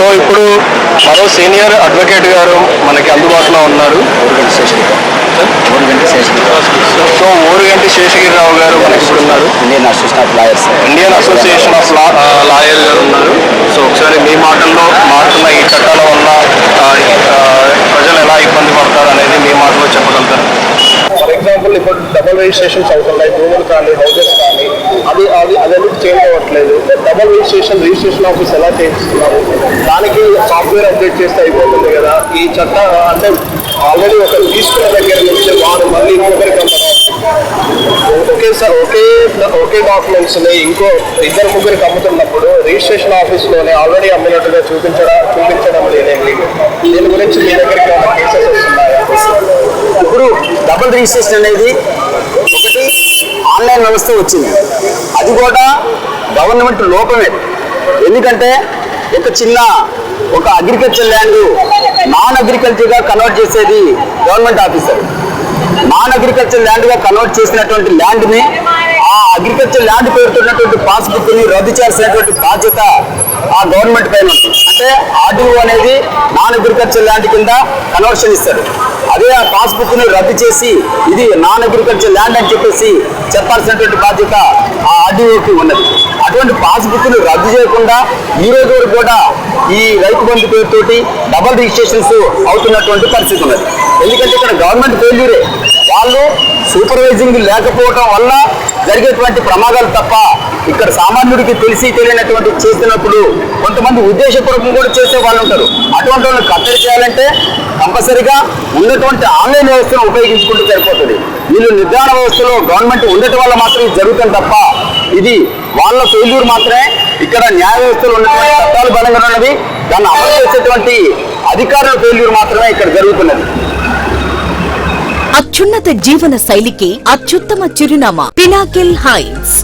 So ఇప్పుడు మరో senior advocate గారు మనకి అందుబాటులో ఉన్నారు. ఊరుగంటి శేషగిరి సో ఊరుగంటి శేషగిరిరావు గారు మనకి ఇప్పుడు ఉన్నారు. Indian association of lawyers. Indian association of la lawyer గారు ఉన్నారు. సో ఒకసారి మీ మాటల్లో మారుతున్న ఈ చట్టాల వల్ల ప్రజలు ఎలా ఇబ్బంది పడతారు అనేది మీ మాటలో చెప్పగలుగుతారు. ఫర్ ఎగ్జాంపుల్ ఇప్పుడు డబుల్ రిజిస్ట్రేషన్స్ అవుతున్నాయి భూములు కానీ హౌసెస్ కానీ అది అది అది ఎందుకు చేంజ్ అవ్వట్లేదు? డబుల్ రిజిస్ట్రేషన్ రిజిస్ట్రేషన్ ఆఫీస్ ఎలా చేస్తున్నారు? దానికి సాఫ్ట్వేర్ అప్డేట్ చేస్తే అయిపోతుంది కదా. ఈ చట్ట అంటే ఆల్రెడీ ఒకరు తీసుకున్న దగ్గర నుంచి వారు మళ్ళీ ఇంకొకరికి ఓకే ఒకేసారి ఒకే ఒకే డాక్యుమెంట్స్ ఇంకో ఇద్దరు ముగ్గురికి అమ్ముతున్నప్పుడు రిజిస్ట్రేషన్ ఆఫీస్లోనే ఆల్రెడీ అమ్మినట్టుగా చూపించడం చూపించడం లేదండి దీని గురించి మీ దగ్గరికి ఏమైనా కేసెస్ వస్తున్నాయా? ఇప్పుడు డబుల్ రిజిస్ట్రేషన్ అనేది ఒకటి ఆన్లైన్ వ్యవస్థ వచ్చింది. అది కూడా గవర్నమెంట్ లోపమే. ఎందుకంటే ఒక చిన్న ఒక అగ్రికల్చర్ ల్యాండ్ నాన్ అగ్రికల్చర్గా కన్వర్ట్ చేసేది గవర్నమెంట్ ఆఫీసర్ నాన్ అగ్రికల్చర్ ల్యాండ్గా కన్వర్ట్ చేసినటువంటి ల్యాండ్ని ఆ అగ్రికల్చర్ ల్యాండ్ పేరుతున్నటువంటి పాస్బుక్ని రద్దు చేయాల్సినటువంటి బాధ్యత ఆ గవర్నమెంట్ పైన అంటే ఆర్డీఓ అనేది నాన్ అగ్రికల్చర్ ల్యాండ్ కింద కన్వర్షన్ ఇస్తారు అదే ఆ పాస్బుక్ని రద్దు చేసి ఇది నాన్ అగ్రికల్చర్ ల్యాండ్ అని చెప్పేసి చెప్పాల్సినటువంటి బాధ్యత ఆ ఆర్డీఓకి ఉన్నది. అటువంటి పాస్బుక్ని రద్దు చేయకుండా ఈ రోజు వరకు కూడా ఈ రైతు బంధు పేరుతోటి డబల్ రిజిస్ట్రేషన్స్ అవుతున్నటువంటి పరిస్థితి ఉన్నది. ఎందుకంటే ఇక్కడ గవర్నమెంట్ ఫెయిల్యూరే. వాళ్ళు సూపర్వైజింగ్ లేకపోవడం వల్ల జరిగేటువంటి ప్రమాదాలు తప్ప ఇక్కడ సామాన్యుడికి తెలిసి తెలియనటువంటి చేస్తున్నప్పుడు కొంతమంది ఉద్దేశపూర్వకం కూడా చేసే వాళ్ళు ఉంటారు. అటువంటి వాళ్ళని కట్టడి చేయాలంటే కంపల్సరిగా ఉన్నటువంటి ఆన్లైన్ వ్యవస్థను ఉపయోగించుకుంటూ సరిపోతుంది. వీళ్ళు నిర్ధారణ వ్యవస్థలో గవర్నమెంట్ ఉండటం వల్ల మాత్రం ఇది జరుగుతుంది తప్ప ఇది వాళ్ళ ఫెయిల్యూర్ మాత్రమే. ఇక్కడ న్యాయ వ్యవస్థలో ఉన్నటువంటి చట్టాలు బలంగా ఉన్నవి. దాన్ని అమలు చేసేటువంటి అధికారుల ఫెయిల్యూర్ మాత్రమే ఇక్కడ జరుగుతున్నది. అత్యున్నత జీవన శైలికి అత్యుత్తమ చిరునామా పినాకిల్ హైట్స్